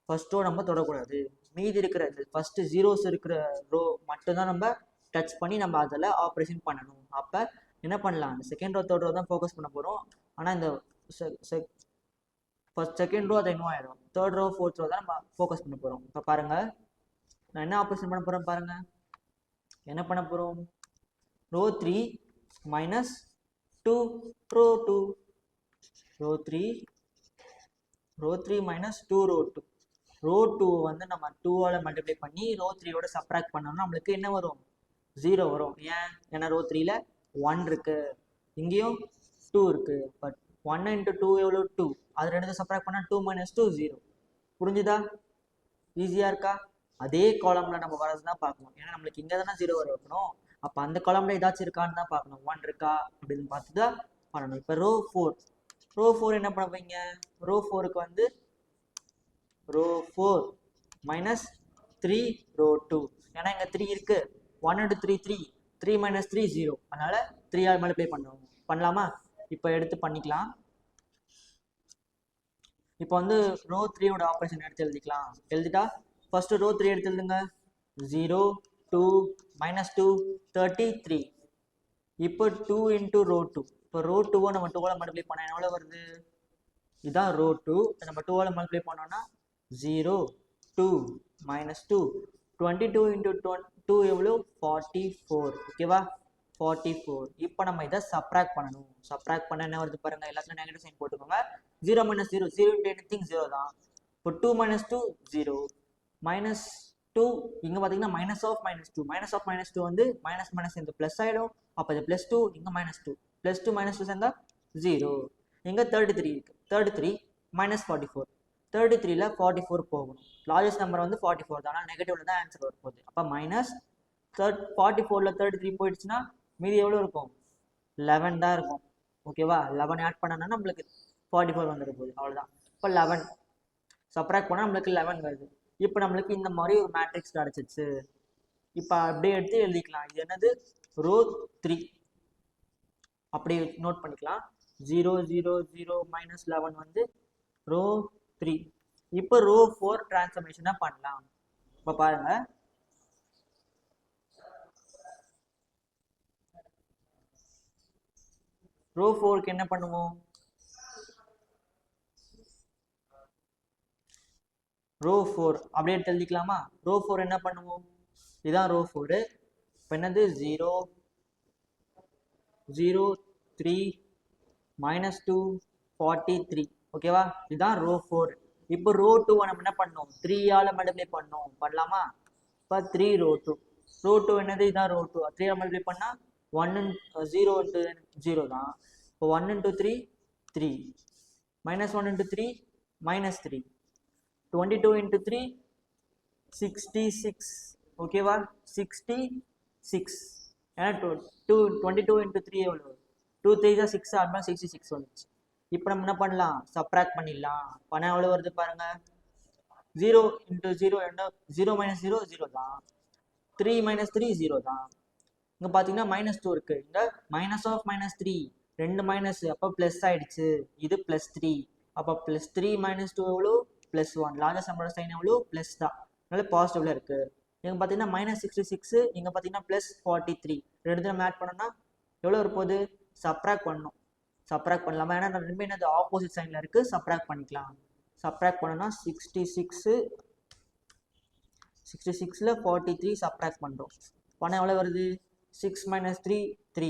ஃபர்ஸ்ட் ரோ நம்ம தொடக்கூடாது. மீதி இருக்கிற ஃபர்ஸ்ட் ஜீரோஸ் இருக்கிற ரோ மட்டும்தான் நம்ம டச் பண்ணி நம்ம அதில் ஆப்ரேஷன் பண்ணணும். அப்போ என்ன பண்ணலாம்? அந்த செகண்ட் ரோ தேர்ட் ரோ தான் ஃபோக்கஸ் பண்ண போகிறோம் ஆனால் இந்த ஃபர்ஸ்ட் செகண்ட் ரோ அதை இன்னும் ஆயிடும் தேர்ட் ரோ ஃபோர்த் ரோ தான் நம்ம ஃபோக்கஸ் பண்ண போகிறோம் இப்போ பாருங்கள் நான் என்ன ஆப்ரேஷன் பண்ண போகிறேன் பாருங்கள் என்ன பண்ண போகிறோம் row three minus two row two row three row three minus two row two row two வந்து நம்ம டூவால் மல்டிப்ளை பண்ணி ரோ த்ரீயோட சப்ராக்ட் பண்ணோம்னா நம்மளுக்கு என்ன வரும்? ஜீரோ வரும். ஏன் ஏன்னா ரோ த்ரீல ஒன் இருக்கு. இங்கேயும் டூ இருக்கு. பட் ஒன் இன்ட்டு டூ எவ்வளோ டூ அது ரெண்டு சப்ராக்ட் பண்ணால் டூ மைனஸ் டூ ஜீரோ புரிஞ்சுதா? ஈஸியாக இருக்கா? அதே காலம்ல நம்ம வரது தான் பார்க்கணும். ஏன்னா நம்மளுக்கு இங்கே தானே ஜீரோ வர வைக்கணும். அப்போ அந்த காலம்ல ஏதாச்சும் இருக்கான்னு தான் பார்க்கணும். ஒன் இருக்கா? அப்படின்னு பார்த்து தான் பண்ணணும். இப்போ ரோ ஃபோர் ரோ ஃபோர் என்ன பண்ணுவீங்க ரோ ஃபோருக்கு வந்து row four minus three row two ஏன்னா இங்கே த்ரீ இருக்கு. One into three three three minus three zero அதனால் த்ரீ ஆர் மல்டிப்ளை பண்ணுவோம் பண்ணலாமா? இப்போ எடுத்து பண்ணிக்கலாம். இப்போ வந்து ரோ த்ரீயோட ஆப்ரேஷன் எடுத்து எழுதிக்கலாம். எழுதிட்டா? ஃபஸ்ட்டு ரோ த்ரீ எடுத்து எழுதுங்க. Zero two minus two thirty three இப்போ டூ இன்ட்டு ரோ டூ இப்போ ரோ டூவை நம்ம டூவால் மல்டிப்ளை பண்ணால் எவ்வளோ வருது? இதுதான் ரோ டூ நம்ம டூவால் மல்டிப்ளை பண்ணோன்னா zero two minus two twenty two into twenty two எவ்வளோ ஃபார்ட்டி ஃபோர் ஓகேவா ஃபார்ட்டி ஃபோர் இப்போ நம்ம இதை சப்ராக்ட் பண்ணணும். சப்ராக்ட் பண்ண என்ன வருது பாருங்கள் எல்லாத்துலையும் நெகட்டிவ் சைன் போட்டுக்கோங்க. Zero minus zero zero into anything zero தான். இப்போ two minus two zero minus two இங்கே பார்த்தீங்கன்னா minus of minus two minus of minus two வந்து மைனஸ் மைனஸ் இந்த ப்ளஸ் ஆகிடும் அப்போ இது ப்ளஸ் டூ இங்கே minus two plus two minus two சேர்ந்தா ஜீரோ இங்கே தேர்ட்டி த்ரீ இருக்குது thirty three minus forty four thirty த்ரீல ஃபார்ட்டி ஃபோர் போகணும். லார்ஜஸ்ட் நம்பர் வந்து ஃபார்ட்டி ஃபோர் தான் ஆனால் நெகட்டிவ்ல தான் ஆன்சர் வர போகுது அப்போ மைனஸ் தேர்ட் ஃபார்ட்டி ஃபோரில் தேர்ட்டி த்ரீ போயிடுச்சுன்னா மீதி எவ்வளோ இருக்கும்? லெவன் தான் இருக்கும். ஓகேவா லெவன் ஆட் பண்ணனா நம்மளுக்கு ஃபார்ட்டி ஃபோர் வந்துட போகுது. அவ்வளோதான் இப்போ லெவன் சப்ராக்ட் போனால் நம்மளுக்கு லெவன் வருது. இப்போ நம்மளுக்கு இந்த மாதிரி ஒரு மேட்ரிக்ஸ் கிடச்சிச்சு இப்போ அப்படியே எடுத்து எழுதிக்கலாம். இது என்னது? ரோ த்ரீ அப்படியே நோட் பண்ணிக்கலாம். Zero zero zero minus eleven வந்து ரோ த்ரீ இப்போ ரோ ஃபோர் டிரான்ஸ்ஃபர்மேஷனை பண்ணலாம். இப்போ பாருங்க. ரோ ஃபோருக்கு என்ன பண்ணுவோம் ரோ ஃபோர் அப்படியே எழுதிக்கலாமா? ரோ ஃபோர் என்ன பண்ணுவோம் இதுதான் ரோ ஃபோரு இப்போ என்னது? Zero zero three minus two forty three ஓகேவா? இதுதான் ரோ ஃபோர் இப்போ ரோ டூ நம்ம என்ன பண்ணோம்? த்ரீயால் மல்டிப்ளை பண்ணோம். பண்ணலாமா? இப்போ three row two row two என்னது? இதுதான் ரோ டூ த்ரீயால் மல்டிப்ளை பண்ணால் ஒன் ஜீரோ இன்ட்டு ஜீரோ தான். இப்போ one into three three minus one into three minus three twenty two into three sixty six ஓகேவா? சிக்ஸ்டி சிக்ஸ் ஏன்னா two two twenty two into three எவ்வளோ two three தான் six ஆடுனா sixty six வந்துச்சு. இப்போ நம்ம என்ன பண்ணலாம்? சப்ராக்ட் பண்ணிடலாம். பணம் எவ்வளோ வருது பாருங்க. ஜீரோ இன்ட்டு ஜீரோ என்ன? ஜீரோ மைனஸ் ஜீரோ ஜீரோ தான். த்ரீ மைனஸ் த்ரீ ஜீரோ தான். இங்கே பார்த்தீங்கன்னா மைனஸ் டூ இருக்குது இங்கே மைனஸ் ஆஃப் மைனஸ் த்ரீ ரெண்டு மைனஸ் அப்போ ப்ளஸ் ஆயிடுச்சு. இது ப்ளஸ் த்ரீ அப்போ ப்ளஸ் த்ரீ மைனஸ் டூ எவ்வளோ ப்ளஸ் ஒன் லார்ஜஸ்ட் நம்பரோட சைன் எவ்வளோ ப்ளஸ் தான். அதனால பாசிட்டிவ்ல இருக்குது இங்கே பார்த்தீங்கன்னா மைனஸ் சிக்ஸ்டி சிக்ஸு இங்கே பார்த்தீங்கன்னா ப்ளஸ் ஃபார்ட்டி த்ரீ ரெண்டு நம்ம ஆட் பண்ணோம்னா எவ்வளோ இருப்போது சப்ராக்ட் பண்ணணும். சப்ராக்ட் பண்ணலாமா? ஏன்னா ரெண்டுமே என்னது ஆப்போசிட் சைனில் இருக்குது சப்ராக்ட் பண்ணிக்கலாம். சப்ராக்ட் பண்ணோம்னா சிக்ஸ்டி சிக்ஸு சிக்ஸ்டி சிக்ஸில் ஃபார்ட்டி த்ரீ சப்ராக்ட் பண்ணுறோம் பணம் எவ்வளோ வருது? Six minus three three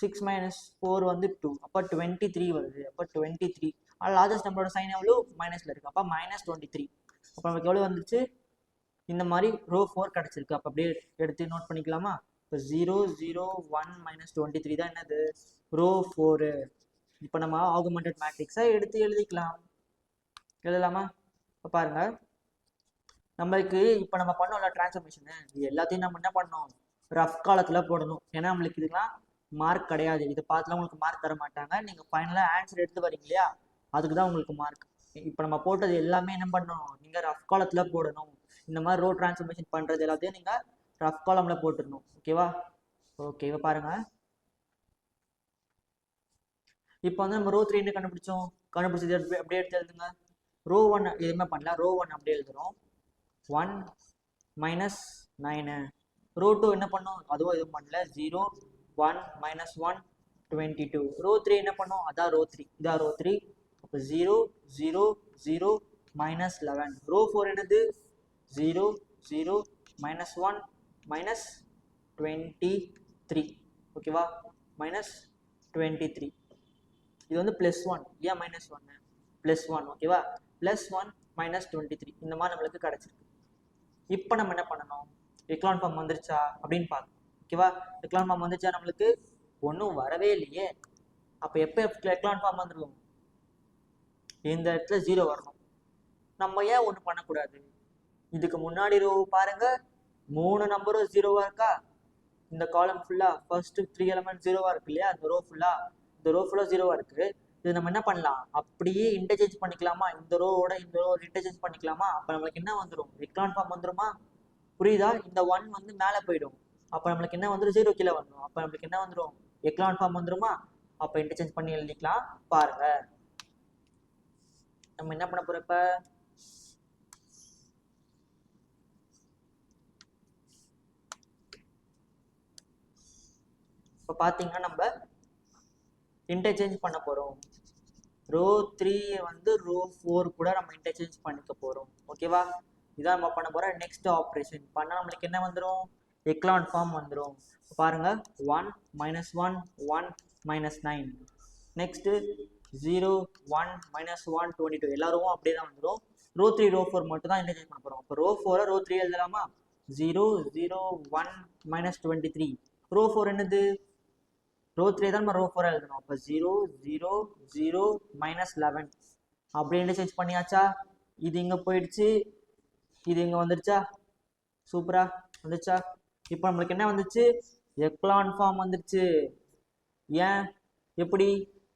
six minus four வந்து டூ அப்போ டுவெண்ட்டி த்ரீ வருது. அப்போ டுவெண்ட்டி த்ரீ ஆனால் லார்ஜஸ்ட் நம்பரோட சைன் எவ்வளோ மைனஸில் இருக்குது அப்போ மைனஸ் டுவெண்ட்டி த்ரீ அப்போ நமக்கு எவ்வளோ வந்துச்சு இந்த மாதிரி ரோ ஃபோர் கிடச்சிருக்கு. அப்போ அப்படியே எடுத்து நோட் பண்ணிக்கலாமா? இப்போ zero zero one minus twenty three தான் என்னது? ரோ ஃபோரு இப்போ நம்ம ஆகுமெண்டட் மேட்ரிக்ஸை எடுத்து எழுதிக்கலாம். எழுதலாமா? இப்போ பாருங்க. நம்மளுக்கு இப்போ நம்ம பண்ணோம்ல டிரான்ஸ்ஃபர்மேஷனு இது எல்லாத்தையும் நம்ம என்ன பண்ணோம் ரஃப் காலத்தில் போடணும். ஏன்னா நம்மளுக்கு இதுக்கெல்லாம் மார்க் கிடையாது. இதை பார்த்துலாம் உங்களுக்கு மார்க் தர மாட்டாங்க. நீங்கள் ஃபைனலாக ஆன்சர் எடுத்து வரீங்க இல்லையா? அதுக்கு தான் உங்களுக்கு மார்க் இப்போ நம்ம போட்டது எல்லாமே என்ன பண்ணணும்? நீங்கள் ரஃப் காலத்தில் போடணும். இந்த மாதிரி ரோ டிரான்ஸ்ஃபர்மேஷன் பண்ணுறது எல்லாத்தையும் நீங்கள் ரஃப் காலமில் போட்டுடணும். ஓகேவா ஓகே இப்போ பாருங்கள் இப்போ வந்து நம்ம ரோ த்ரீ என்ன கண்டுபிடிச்சோம்? கண்டுபிடிச்சது எடுத்து அப்படியே எடுத்து எழுதுங்க. ரோ ஒன் எதுவுமே பண்ணல. ரோ ஒன் அப்படியே எழுதுறோம். One minus nine row two என்ன பண்ணோம்? அதுவும் எதுவும் பண்ணல. Zero one minus one twenty two row three என்ன பண்ணோம்? அதான் ரோ த்ரீ இதான் ரோ த்ரீ அப்போ zero zero zero minus eleven row four என்னது? Zero zero minus one minus twenty three ஓகேவா மைனஸ் டுவெண்ட்டி த்ரீ இது வந்து ப்ளஸ் ஒன் ஏன் மைனஸ் ஒன்று ப்ளஸ் ஒன் ஓகேவா plus one minus twenty three இந்த மாதிரி நம்மளுக்கு கிடச்சிருக்கு. இப்போ நம்ம என்ன பண்ணணும்? எக்லான் ஃபார்ம் வந்துருச்சா? அப்படின்னு பார்க்கணும். ஓகேவா எக்லான் ஃபார்ம் வந்துருச்சா நம்மளுக்கு? ஒன்றும் வரவே இல்லையே. அப்போ எப்போ எக்லான் ஃபார்ம் வந்துடும் இந்த இடத்துல ஜீரோ வரணும். நம்ம ஏன் ஒன்றும் பண்ணக்கூடாது? இதுக்கு முன்னாடி ரோ பாருங்கள் மூணு நம்பரும் ஜீரோவா இருக்கா? இந்த காலம் ஃபுல்லா ஃபர்ஸ்ட் த்ரீ எலமெண்ட் ஜீரோவா இருக்கு இல்லையா? இந்த ரோ ஃபுல்லா இந்த ரோ ஃபுல்லா ஜீரோவா இருக்கு. இது நம்ம என்ன பண்ணலாம்? அப்படியே இன்டர்சேஞ்ச் பண்ணிக்கலாமா? இந்த ரோவோட இந்த ரோ இன்டர்சேஞ்ச் பண்ணிக்கலாமா? அப்ப நம்மளுக்கு என்ன வந்துடும் எக்லான் ஃபார்ம் வந்துருமா? புரியுதா? இந்த ஒன் வந்து மேலே போயிடும். அப்ப நம்மளுக்கு என்ன வந்துடும் ஜீரோ கீழே வந்துடும் அப்ப நம்மளுக்கு என்ன வந்துடும் எக்லான் ஃபார்ம் வந்துருமா? அப்ப இன்டர்சேஞ்ச் பண்ணி எழுதிக்கலாம். பாருங்க. நம்ம என்ன பண்ண போறப்ப இப்போ பார்த்தீங்கன்னா நம்ம இன்டர்சேஞ்ச் பண்ண போகிறோம் ரோ த்ரீ வந்து ரோ ஃபோர் கூட நம்ம இன்டர்சேஞ்ச் பண்ணிக்க போகிறோம் ஓகேவா இதான் நம்ம பண்ண போகிற நெக்ஸ்ட் ஆப்ரேஷன் பண்ணால் நம்மளுக்கு என்ன வந்துடும் எக்லான் ஃபார்ம் வந்துடும் பாருங்கள் one minus one one minus nine next zero one minus one twenty two எல்லாரும் அப்படியே தான் வந்துடும் ரோ த்ரீ ரோ ஃபோர் மட்டும் தான் இன்டர்சேஞ்ச் பண்ண போகிறோம் அப்போ ரோ ஃபோரை ரோ த்ரீ எழுதலாமா? Zero zero one minus twenty three row four என்னது? ரோ த்ரீ தான் நம்ம ரோ ஃபோர் எழுதணும். அப்போ zero zero zero minus eleven அப்படியே இன்டர்சேஞ்ச் பண்ணியாச்சா? இது இங்கே போயிடுச்சு. இது இங்கே வந்துடுச்சா? சூப்பரா வந்துச்சா இப்போ நம்மளுக்கு என்ன வந்துச்சு? எக்லான் ஃபார்ம் வந்துடுச்சு. ஏன்? எப்படி?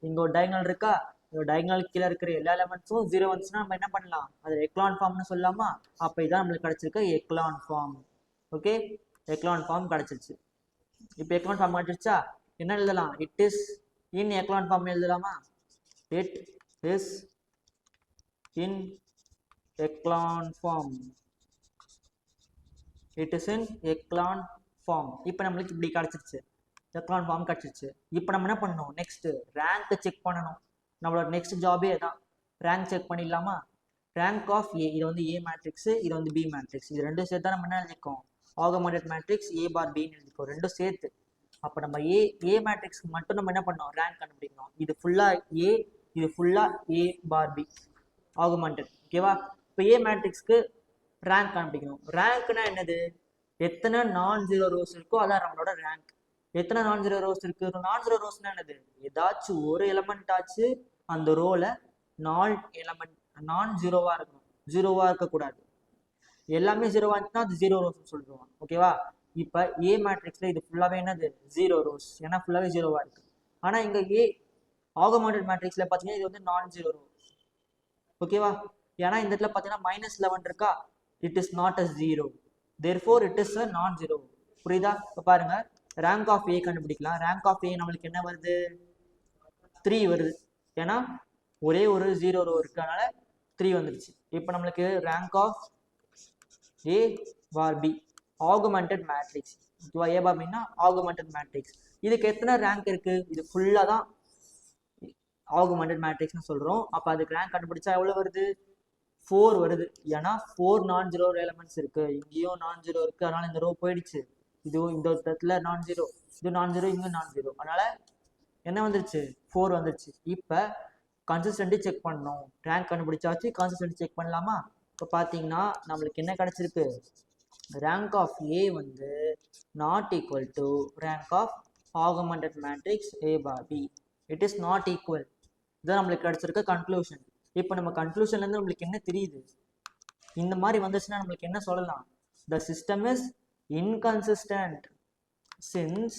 இங்கே ஒரு டயங்கல் இருக்கா? இந்த டயங்கல் கீழே இருக்கிற எல்லா எலமெண்ட்ஸும் ஜீரோ வந்துச்சுன்னா நம்ம என்ன பண்ணலாம்? அது எக்லான் ஃபார்ம்னு சொல்லலாமா? அப்போ இதான் நம்மளுக்கு கிடச்சிருக்க echelon form okay echelon form கிடச்சிருச்சு. இப்போ எக்லான் ஃபார்ம் கிடச்சிருச்சா? என்ன எழுதலாம்? It is in echelon form எழுதலாமா? It is in echelon form it is in echelon form இப்போ நம்மளுக்கு இப்படி கிடச்சிருச்சு. எக்லான் ஃபார்ம் கிடச்சிருச்சு. இப்போ நம்ம என்ன பண்ணணும்? நெக்ஸ்ட்டு ரேங்க் செக் பண்ணணும். நம்மளோட நெக்ஸ்ட் ஜாபே தான் ரேங்க் செக் பண்ணிடலாமா? ரேங்க் ஆஃப் ஏ இது வந்து ஏ மேட்ரிக்ஸ் இது வந்து பி மேட்ரிக்ஸ் இது ரெண்டும் சேர்த்தா நம்ம என்ன எழுதிக்கோம் ஆகமெண்டட் மேட்ரிக்ஸ் ஏ பார் பின்னு எழுதிக்கோ ரெண்டும் சேர்த்து. அப்போ நம்ம ஏ ஏ மேட்ரிக்ஸ்க்கு மட்டும் நம்ம என்ன பண்ணோம்? ரேங்க் கண்டுபிடிக்கணும். இது ஃபுல்லாக ஏ இது ஃபுல்லாக ஏ பார் பி ஆகுமெண்டட் ஓகேவா இப்போ ஏ மேட்ரிக்ஸ்க்கு ரேங்க் கண்டுபிடிக்கணும். ரேங்க்னா என்னது? எத்தனை நான் ஜீரோ ரோஸ் இருக்கோ அதான் நம்மளோட ரேங்க் எத்தனை நான் ஜீரோ ரோஸ் இருக்கு நான் ஜீரோ ரோஸ்னா என்னது? ஏதாச்சும் ஒரு எலமெண்ட் ஆச்சு அந்த ரோல நான் எலமெண்ட் நான் ஜீரோவா இருக்கணும். ஜீரோவா இருக்கக்கூடாது. எல்லாமே ஜீரோவா இருந்துச்சுன்னா அது ஜீரோ ரோஸ்னு சொல்லிடுவோம். ஓகேவா இப்போ ஏ மேட்ரிக்ஸில் இது ஃபுல்லாகவே என்னது? ஜீரோ ரோஸ் ஏன்னா ஃபுல்லாகவே ஜீரோவாக இருக்கு. ஆனால் இங்கே ஏ ஆகமெண்டட் மேட்ரிக்ஸில் பார்த்தீங்கன்னா இது வந்து நான் ஜீரோ ரோ ஓகேவா ஏன்னா இந்த இடத்துல பார்த்தீங்கன்னா மைனஸ் லெவன் இருக்கா? It is not a zero therefore it is a non zero புரியுதா? இப்போ பாருங்க. ரேங்க் ஆஃப் ஏ கண்டுபிடிக்கலாம். ரேங்க் ஆஃப் ஏ நம்மளுக்கு என்ன வருது? த்ரீ வருது. ஏன்னா ஒரே ஒரு ஜீரோ ரோ இருக்கனால த்ரீ வந்துருச்சு. இப்போ நம்மளுக்கு rank of A bar B augmented matrix ஓகேவா ஏபா அப்படின்னா ஆகுமெண்டட் மேட்ரிக்ஸ் இதுக்கு எத்தனை ரேங்க் இருக்கு? இது ஃபுல்லாக தான் ஆகுமெண்டட் மேட்ரிக்ஸ்னு சொல்கிறோம் அப்போ அதுக்கு ரேங்க் கண்டுபிடிச்சா எவ்வளோ வருது? ஃபோர் வருது. ஏன்னா ஃபோர் நான் ஜீரோ எலமெண்ட்ஸ் இருக்கு. இங்கேயும் நான் ஜீரோ இருக்கு. அதனால இந்த ரோ போயிடுச்சு. இதுவும் இந்த இடத்துல நான் ஜீரோ இது நான் ஜீரோ இங்கே நான் ஜீரோ அதனால என்ன வந்துருச்சு? ஃபோர் வந்துருச்சு. இப்போ கன்சிஸ்டன்ட்டி செக் பண்ணணும். ரேங்க் கண்டுபிடிச்சாச்சு. கன்சிஸ்டன்ட்டி செக் பண்ணலாமா? இப்போ பார்த்தீங்கன்னா நம்மளுக்கு என்ன கிடச்சிருக்கு? ரேங்க் ஆஃப் ஏ வந்து not equal to rank of augmented matrix A bar B it is not equal இதுதான் நம்மளுக்கு கிடைச்சிருக்க கன்க்ளூஷன் இப்போ நம்ம கன்க்ளூஷன்லேருந்து நம்மளுக்கு என்ன தெரியுது? இந்த மாதிரி வந்துச்சுன்னா நம்மளுக்கு என்ன சொல்லலாம்? The system is inconsistent since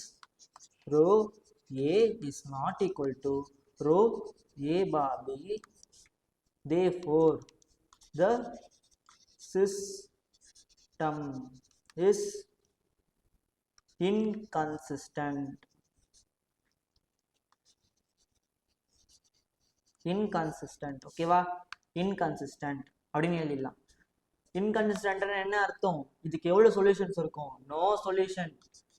row A is not equal to row A bar B therefore the டம் இஸ் inconsistent. இன்கன்சிஸ்டன்ட் ஓகேவா இன்கன்சிஸ்டன்ட் அப்படின்னு எழுதிடலாம். இன்கன்சிஸ்டன்ட்னு என்ன அர்த்தம்? இதுக்கு எவ்வளோ சொல்யூஷன்ஸ் இருக்கும்? No solution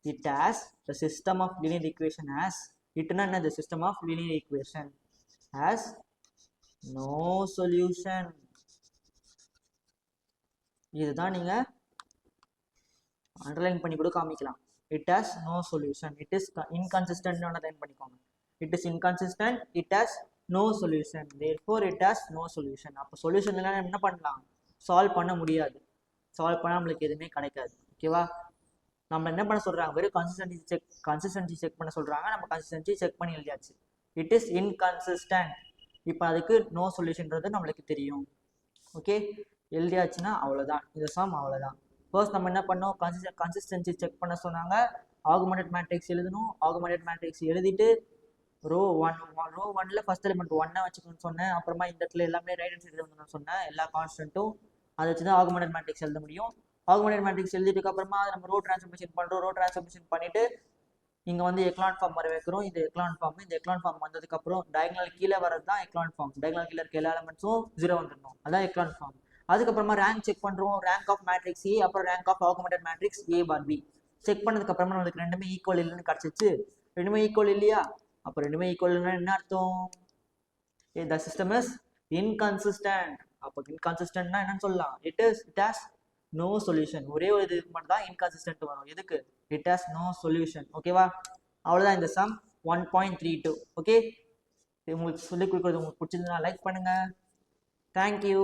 it has the system of linear equation has இட்னா என்ன? The system of linear equation has no solution இதுதான் நீங்கள் அண்டர்லைன் பண்ணி கூட காமிக்கலாம். It has no solution it is inconsistent underline பண்ணிக்கோங்க. It is inconsistent it has no solution therefore it has no solution அப்போ solution இல்லைன்னா என்ன பண்ணலாம்? சால்வ் பண்ண முடியாது. சால்வ் பண்ணால் நம்மளுக்கு எதுவுமே கிடைக்காது. ஓகேவா நம்ம என்ன பண்ண சொல்கிறாங்க வெறும் கன்சிஸ்டன்சி செக் கன்சிஸ்டன்சி செக் பண்ண சொல்கிறாங்க நம்ம கன்சிஸ்டன்சி செக் பண்ணி எழுதியாச்சு. இட் இஸ் இன்கன்சிஸ்டன்ட் இப்போ அதுக்கு நோ சொல்யூஷன்றது நம்மளுக்கு தெரியும். ஓகே எழுதியாச்சுன்னா அவ்வளோதான் இது சம் அவ்வளோதான் ஃபர்ஸ்ட் நம்ம என்ன பண்ணோம்? கன்சிஸ்ட கன்சிஸ்டன்சி செக் பண்ண சொன்னாங்க. ஆகுமெண்டட் மேட்ரிக்ஸ் எழுதணும். ஆகுமெண்டட் மேட்ரிக்ஸ் எழுதிட்டு ரோ ஒன் ரோ ஒன்ல ஃபர்ஸ்ட் எலிமெண்ட் ஒன்னா வச்சுக்கணும்னு சொன்னேன். அப்புறமா இந்த இடத்துல எல்லாமே ரைட் ஹேண்ட் சைடு வந்து சொன்னேன். எல்லா கான்ஸ்டன்ட்டும் அதை வச்சு தான் ஆகுமெண்டட் மேட்ரிக்ஸ் எழுத முடியும். ஆகுமெண்டட் மேட்ரிக்ஸ் எழுதிட்டு அப்புறமா நம்ம ரோ டிரான்ஸ்ஃபர்மேஷன் பண்ணுறோம் ரோ டிரான்ஸ்ஃபர்மேஷன் பண்ணிட்டு இங்கே வந்து எக்லான் ஃபார்ம் வர வைக்கிறோம். இந்த எக்லான் ஃபார்ம் இந்த எக்லான் ஃபார்ம் வந்ததுக்கப்புறம் டயக்னல் கீழே வரது தான் எக்லான் ஃபார்ம் டயக்னல் கீழே இருக்க எல்லா எலமெண்ட்ஸும் ஜீரோ வந்துடணும். அதான் எக்லான் ஃபார்ம் அதுக்கப்புறமா ரேங்க் செக் பண்ணுறோம் ரேங்க் ஆஃப் மேட்ரிக்ஸ் ஏ அப்புறம் rank of augmented matrix A bar B check பண்ணதுக்கு அப்புறமா நம்மளுக்கு ரெண்டுமே ஈக்குவல் இல்லைன்னு கிடச்சிச்சு. ரெண்டுமே ஈக்குவல் இல்லையா? அப்போ ரெண்டுமே ஈக்குவல் இல்லைன்னா என்ன அர்த்தம்? A the system is inconsistent அப்போ இன்கன்சிஸ்டன்ட்னா என்னன்னு சொல்லலாம். It is it has no solution ஒரே ஒரு இதுக்கு மட்டும் தான் இன்கன்சிஸ்டன்ட் வரும். எதுக்கு? இட் ஹாஸ் நோ சொல்யூஷன் ஓகேவா அவ்வளோதான் இந்த sum one point three two okay உங்களுக்கு சொல்லிக் கொடுக்குறது உங்களுக்கு பிடிச்சிருந்தா லைக் பண்ணுங்க. தேங்க்யூ